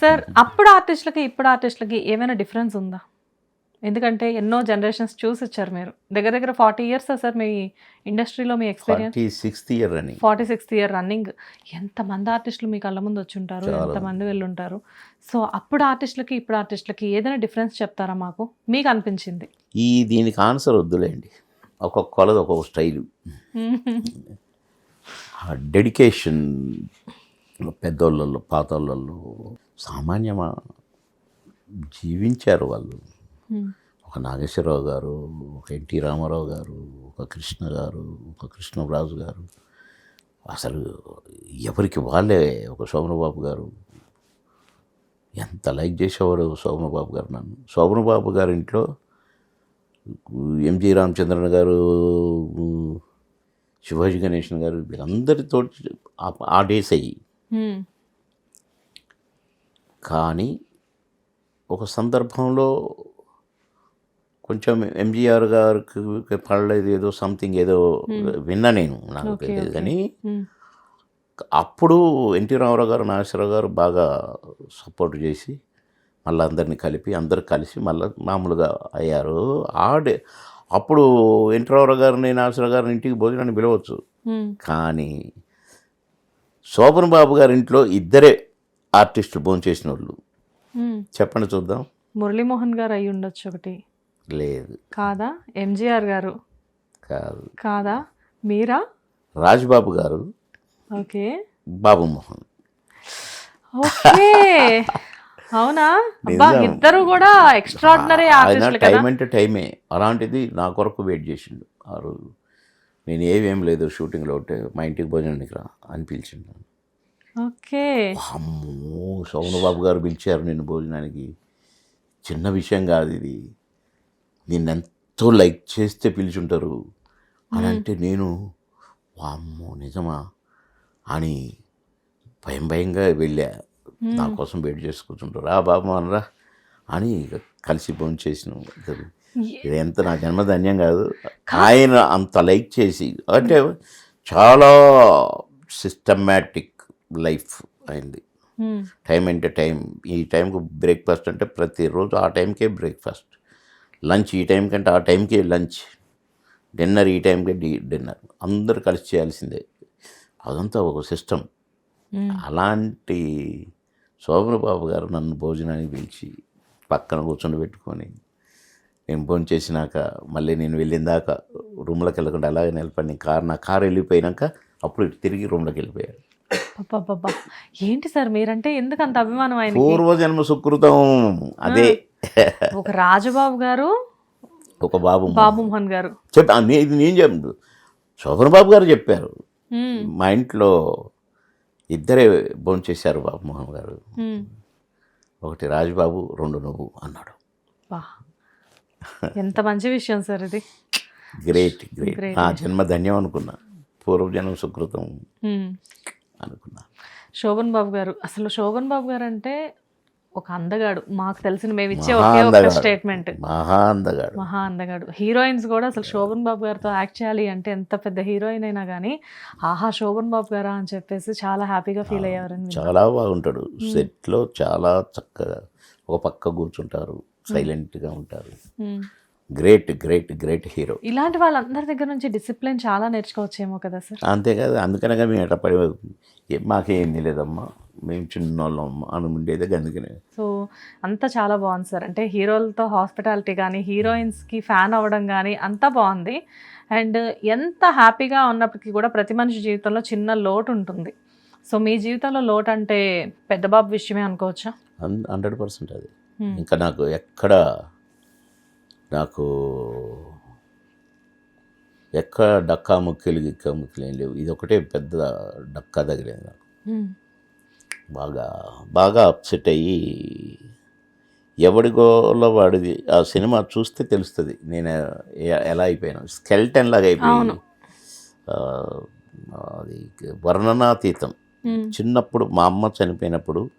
Sir అప్పుడు ఆర్టిస్టులకి ఇప్పుడు ఆర్టిస్టులకి ఏమైనా డిఫరెన్స్ ఉందా? ఎందుకంటే ఎన్నో జనరేషన్స్ చూసి వచ్చారు మీరు. దగ్గర దగ్గర ఫార్టీ ఇయర్స్ సార్ మీ ఇండస్ట్రీలో మీ ఎక్స్పీరియన్స్ సిక్స్త్ ఇయర్ అని ఫార్టీ సిక్స్త్ ఇయర్ రన్నింగ్ ఎంతమంది ఆర్టిస్టులు మీ కళ్ళ ముందు వచ్చి ఉంటారు చాలా. ఎంతమంది వెళ్ళి ఉంటారు సో అప్పుడు ఆర్టిస్టులకి ఇప్పుడు ఆర్టిస్టులకి ఏదైనా డిఫరెన్స్ చెప్తారా మాకు? మీకు అనిపించింది. ఈ దీనికి ఆన్సర్ వద్దులేండి. ఒక్కొక్క కొలది ఒక్కొక్క స్టైలు డెడికేషన్ పెద్దోళ్ళల్లో పాతోళ్ళల్లో సామాన్యమా జీవించారు వాళ్ళు. ఒక నాగేశ్వరరావు గారు ఒక ఎన్టీ రామారావు గారు ఒక కృష్ణ గారు ఒక కృష్ణరాజు గారు. అసలు ఎవరికి వాళ్ళే ఒక శోభనబాబు గారు. ఎంత లైక్ చేసేవారు శోభనబాబు గారు నన్ను. శోభనబాబు గారి ఇంట్లో ఎంజి రామచంద్రన్ గారు శివాజీ గణేషన్ గారు వీళ్ళందరితో ఆ- డేస్ అయ్యి. కానీ ఒక సందర్భంలో కొంచెం ఎంజీఆర్ గారికి పడలేదు ఏదో సంథింగ్ ఏదో విన్నా నేను నాకు తెలియదు. కానీ. అప్పుడు ఎన్టీ రామారావు గారు నాగేశ్వరరావు గారు బాగా సపోర్ట్ చేసి మళ్ళీ అందరిని కలిపి అందరు కలిసి మళ్ళీ మామూలుగా అయ్యారు ఆడే అప్పుడు ఎన్టీ రామారావు గారిని నాగేశ్వరరావు గారిని ఇంటికి భోజనాన్ని పిలవచ్చు. కానీ శోభన్ బాబు గారి ఇంట్లో ఇద్దరే ఆర్టిస్టులు భోజనం చేసిన వాళ్ళు. చెప్పండి చూద్దాం. మురళీమోహన్ గారు అయి ఉండొచ్చు ఒకటి. లేదు. కాదా? ఎంజిఆర్ గారు. కాదు. కాదా? మీరా? రాజ్బాబు గారు. ఓకే. బాబు మోహన్. ఓకే. అవునా? అబ్బా. ఇద్దరు కూడా ఎక్స్ట్రాడినరీ ఆర్టిస్టులు టైం అంటే టైమే. అలాంటిది నా కొరకు వెయిట్ చేసిండు ఆ రోజు. నేను ఏవేం లేదు షూటింగ్లో ఉంటే మా ఇంటికి భోజనానికి రా అని పిలిచిండు ఓకే. అమ్మో సోమన్ బాబు గారు పిలిచారు నేను భోజనానికి. చిన్న విషయం కాదు ఇది. నిన్ను ఎంతో లైక్ చేస్తే పిలిచుంటారు. అని అంటే నేను వామ్మో నిజమా అని భయం భయంగా వెళ్ళా. నా కోసం వెయిట్ చేసి కూర్చుంటారు. రా బాబు అనరా అని ఇక కలిసి భోజనం చేసిన ఇద్దరు ఇది ఎంత నా జన్మధన్యం కాదు. ఆయన అంత లైక్ చేసి అంటే చాలా సిస్టమాటిక్ లైఫ్ అయింది. హ్మ్. టైం అంటే టైం. ఈ టైంకి బ్రేక్ఫాస్ట్ అంటే ప్రతిరోజు ఆ టైంకే బ్రేక్ఫాస్ట్. లంచ్ ఈ టైం కంటే ఆ టైంకే లంచ్. డిన్నర్ ఈ టైంకే డి డిన్నర్. అందరు కలిసి చేయాల్సిందే. అదంతా ఒక సిస్టమ్. హ్మ్. అలాంటి శోభన బాబు గారు నన్ను భోజనానికి పిలిచి పక్కన కూర్చొని పెట్టుకొని నేను భోజనం చేసినాక మళ్ళీ నేను వెళ్ళిన దాకా రూమ్లోకి వెళ్ళకుండా అలాగే నిలబడి కారు నా కారు వెళ్ళిపోయినాక అప్పుడు తిరిగి రూమ్లోకి అబ్బబ్బబ్బా. ఏంటి సార్ మీరంటే ఎందుకు అంత అభిమానం ఆయన పూర్వజన్మ సుకృతం. అదే. ఒక రాజబాబు గారు ఒక బాబు బాబు మోహన్ గారు. చెప్పి ఇది నేను చెప్పు శోభన బాబు గారు చెప్పారు. మా ఇంట్లో ఇద్దరే భోజనం చేశారు బాబు మోహన్ గారు. ఒకటి రాజుబాబు రెండు నువ్వు అన్నాడు. ఎంత మంచి విషయం సార్ ఇది. Great great. నా జన్మ ధన్యం అనుకున్నా. పూర్వజన్మ సుకృతం. అనుకున్నా. శోభన్ బాబు గారు అసలు శోభన్ బాబు గారు అంటే ఒక అందగాడు. మాకు తెలిసిన మేము ఇచ్చే ఒకే. స్టేట్మెంట్ మహా అందగాడు. మహా అందగాడు. హీరోయిన్స్ కూడా అసలు శోభన్ బాబు గారితో యాక్ట్ చేయాలి అంటే ఎంత పెద్ద హీరోయిన్ అయినా కానీ ఆహా శోభన్ బాబు గారా అని చెప్పేసి చాలా హ్యాపీగా ఫీల్ అయ్యారని విన్నా. చాలా బాగుంటాడు. సెట్లో చాలా చక్కగా ఒక పక్క కూర్చుంటారు. సైలెంట్గా ఉంటారు. Great great great hero. ఇలాంటి వాళ్ళందరి దగ్గర నుంచి డిసిప్లిన్ చాలా నేర్చుకోవచ్చేమో కదా సార్? అంతేకాదు అందుకనగా మేము ఎట్లా పడి మాకేం లేదమ్మా మేము చిన్నోళ్ళం అని ఉండేది అందుకనే. సో అంతా చాలా బాగుంది సార్. అంటే హీరోలతో హాస్పిటాలిటీ కానీ హీరోయిన్స్కి ఫ్యాన్ అవ్వడం కానీ అంతా బాగుంది. అండ్ ఎంత హ్యాపీగా ఉన్నప్పటికీ కూడా ప్రతి మనిషి జీవితంలో చిన్న లోటు ఉంటుంది. సో మీ జీవితంలో లోటు అంటే పెద్ద బాబు విషయమే అనుకోవచ్చా? హండ్రెడ్ పర్సెంట్ అది. ఇంకా నాకు ఎక్కడ నాకు ఎక్కడ డక్కా ముక్కలు గిక్కా ముక్కలు ఏం లేవు. ఇది ఒకటే పెద్ద డక్కా తగిలింది నాకు. బాగా బాగా అప్సెట్ అయ్యి ఎవడిగోలో వాడిది ఆ సినిమా చూస్తే తెలుస్తుంది. నేను ఎలా అయిపోయాను. స్కెల్టన్ లాగా అయిపోయి అవును. ఆ, అది వర్ణనాతీతం. చిన్నప్పుడు మా అమ్మ చనిపోయినప్పుడు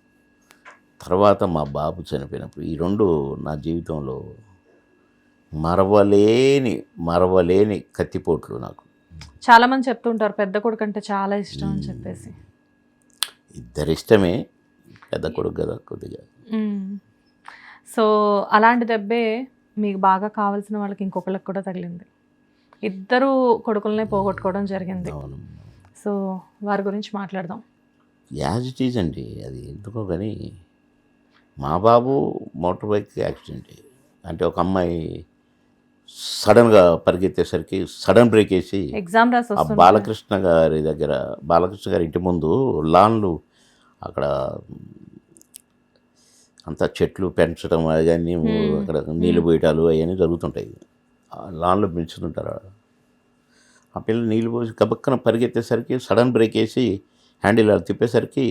తర్వాత మా బాబు చనిపోయినప్పుడు ఈ రెండు నా జీవితంలో మరవలేని మరవలేని కత్తిపోట్లు నాకు. చాలా మంది చెప్తుంటారు పెద్ద కొడుకు అంటే చాలా ఇష్టం అని చెప్పేసి. ఇద్దరు ఇష్టమే పెద్ద కొడుకు కదా కొద్దిగా. సో అలాంటి దెబ్బే మీకు బాగా కావాల్సిన వాళ్ళకి ఇంకొకళ్ళకి కూడా తగిలింది. ఇద్దరు కొడుకులనే పోగొట్టుకోవడం జరిగింది. సో వారి గురించి మాట్లాడదాం. యాజ్ ఇట్ ఈజ్ అండి అది ఎందుకో కానీ మా బాబు మోటార్ బైక్ యాక్సిడెంట్ అంటే ఒక అమ్మాయి సడన్గా పరిగెత్తేసరికి సడన్ బ్రేక్ వేసి ఎగ్జామ్ రాసి బాలకృష్ణ గారి దగ్గర బాలకృష్ణ గారి ఇంటి ముందు లాన్లు అక్కడ అంతా చెట్లు పెంచడం అవన్నీ. అక్కడ నీళ్ళు పోయటాలు అవన్నీ జరుగుతుంటాయి లాన్లో పెంచుతుంటారు. ఆ పిల్ల నీళ్ళు పోసి గబక్కన పరిగెత్తేసరికి సడన్ బ్రేక్ వేసి హ్యాండిల్ తిప్పేసరికి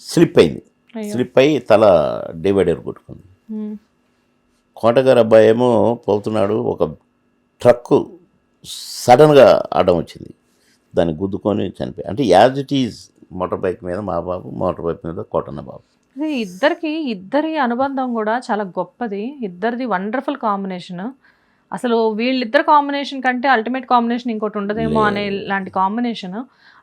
స్లిప్ అయింది. స్లిప్ అయ్యి తల డివైడర్ కొట్టుకుంది. కోటగారు అబ్బాయి ఏమో పోతున్నాడు ఒక ట్రక్కు సడన్గా అడ్డం వచ్చింది. దాన్ని గుద్దుకొని చనిపోయి అంటే as it is motor bike మీద మా బాబు మోటార్ బైక్ మీద కోటన్న బాబు. ఇది ఇద్దరికి ఇద్దరి అనుబంధం కూడా చాలా గొప్పది. ఇద్దరిది వండర్ఫుల్ కాంబినేషన్. అసలు వీళ్ళిద్దరు కాంబినేషన్ కంటే అల్టిమేట్ కాంబినేషన్ ఇంకోటి ఉండదేమో. అనే ఇలాంటి కాంబినేషన్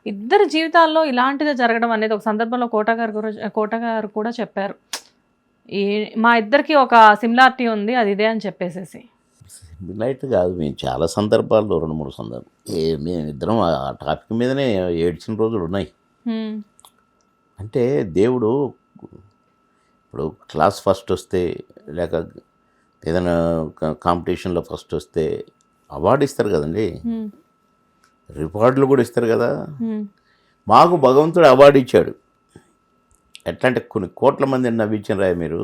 ఇద్దరి జీవితాల్లో ఇలాంటిదే జరగడం అనేది ఒక సందర్భంలో కోట గారు గుర- కోట గారు కూడా చెప్పారు ఏ మా ఇద్దరికి ఒక సిమిలారిటీ ఉంది అది ఇదే అని చెప్పేసేసి లైట్ కాదు మేము చాలా సందర్భాల్లో రెండు మూడు సందర్భాలు ఏ మేము ఇద్దరం ఆ టాపిక్ మీదనే ఏడ్చిన రోజులు ఉన్నాయి. అంటే దేవుడు ఇప్పుడు క్లాస్ ఫస్ట్ వస్తే లేక ఏదైనా కాంపిటీషన్లో ఫస్ట్ వస్తే అవార్డు ఇస్తారు కదండి. రివార్డులు కూడా ఇస్తారు కదా. మాకు భగవంతుడు అవార్డు ఇచ్చాడు. ఎట్లా అంటే కొన్ని కోట్ల మందిని నవ్వించిన రాయ మీరు?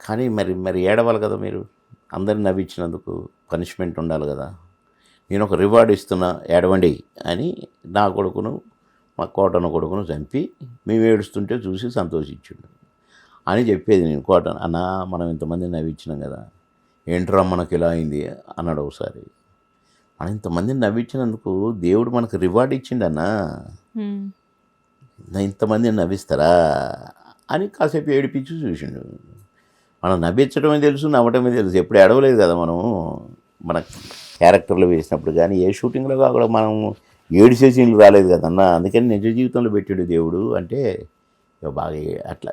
కానీ మరి మరి ఏడవాలి కదా మీరు? అందరిని నవ్వించినందుకు పనిష్మెంట్ ఉండాలి కదా. నేను ఒక రివార్డు ఇస్తున్నా ఏడవండి అని నా కొడుకును మా కోటన కొడుకును చంపి మేము ఏడుస్తుంటే చూసి సంతోషించుండు. అని చెప్పేది నేను. కోటన అన్నా మనం ఇంతమందిని నవ్వించినాం కదా. ఏంట్రా మనకి ఇలా అయింది? అన్నాడు ఒకసారి. మనం ఇంతమందిని నవ్వించినందుకు దేవుడు మనకు రివార్డ్ ఇచ్చిండన్నా. హ్మ్. నా ఇంతమందిని నవ్విస్తారా? అని కాసేపు ఏడిపించి చూసిండు. మనం నవ్వించడమే తెలుసు నవ్వటమే తెలుసు. ఎప్పుడు ఏడవలేదు కదా మనం మన క్యారెక్టర్లు వేసినప్పుడు కానీ ఏ షూటింగ్లో కాకుండా మనం ఏడిసే సీన్లు రాలేదు కదన్నా అందుకని నిజ జీవితంలో పెట్టాడు దేవుడు అంటే బాగా అట్లా